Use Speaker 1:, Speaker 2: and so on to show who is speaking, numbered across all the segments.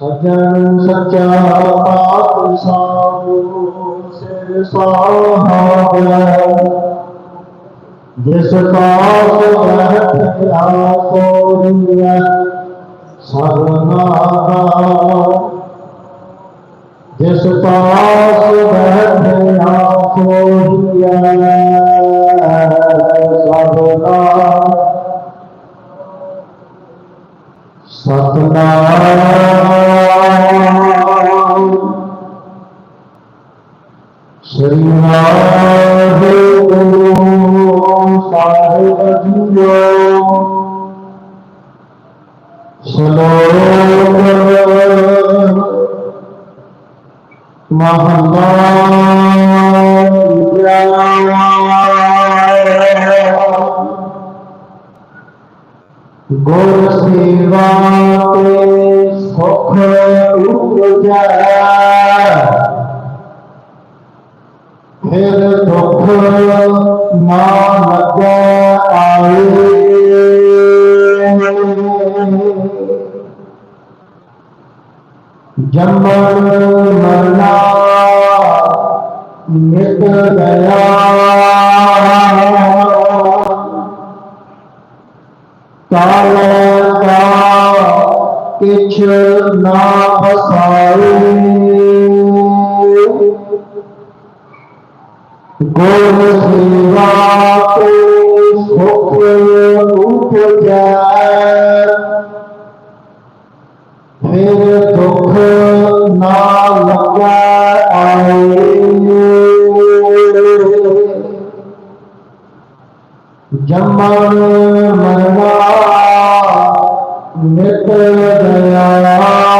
Speaker 1: ਸਜਣ ਸੱਚਾ ਪਾਤ ਸਾਧੂ ਸਿਰ ਸਾਹਾਬੈ ਜਿਸ ਕਾਸ ਰਹਿਤ ਆ ਕੋਰੀਐ ਸਰਨਾ ਦਾ श्री वाहेगुरु साहिब जियो श्लोक महंगा गुर सेवा के सुख उपजा फिर दुख ना मत आए मरना मिट गया काल का ना फसाई। सेवा को सुख उपजय फिर दुख ना लगा आए जमन मरना नित दया।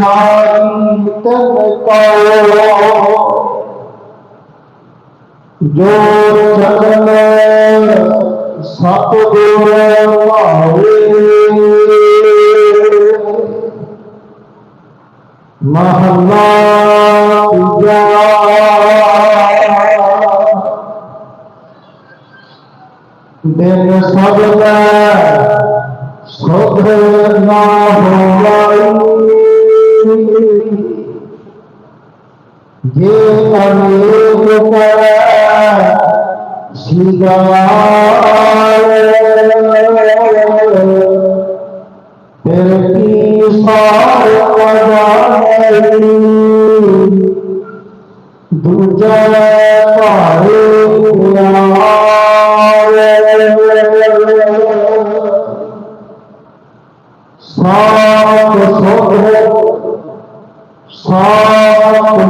Speaker 1: हारी तन जो चरण सतगुर महला दिन सब सुध ना हो। যে অনেক শিবায়ী দুজা পারে সাত সব সাত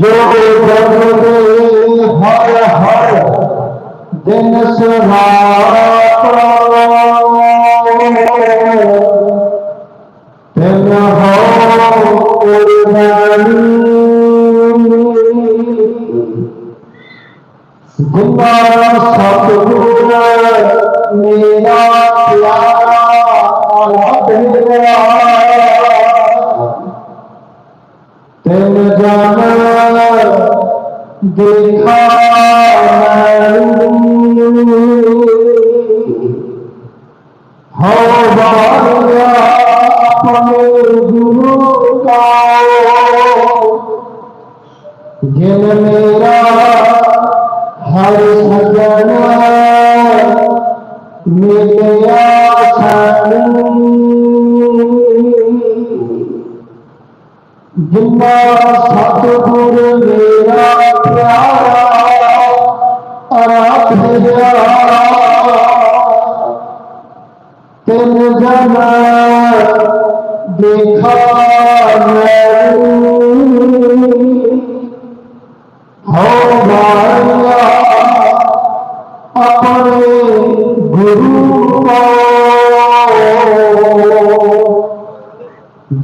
Speaker 1: जो भगवे हर हर दिन सुना Gumbara Sadhguru Mina Pyara Tere Jana Dekha মিলিয়া जिंदा सतगुर मेरा प्यारा अराध तेन जना देखा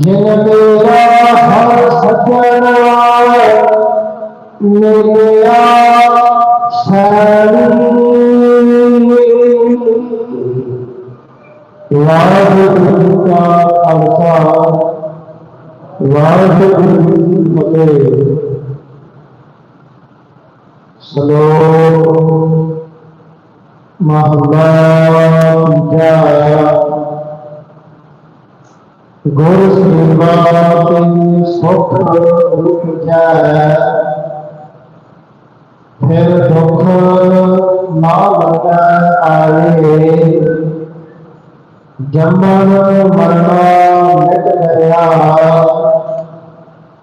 Speaker 1: जिन मेरा हर सजना मेरा वाहगुरु का अवतार वाहगुरु श्लोक ਮਹਲਾ ਤੀਜਾ ਗੁਰ ਸੇਵਾ ਤੇ ਸੁਖ ਉਪਜੈ ਫਿਰ ਦੁਖ ਨਾ ਲੱਗੈ ਆਏ। ਜੰਮਨ ਮਰਨਾ ਮਿਟ ਗਿਆ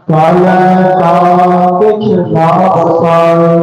Speaker 1: ਕਾਲੈ ਕਾ ਕਿਛ ਨਾ ਬਸਾਏ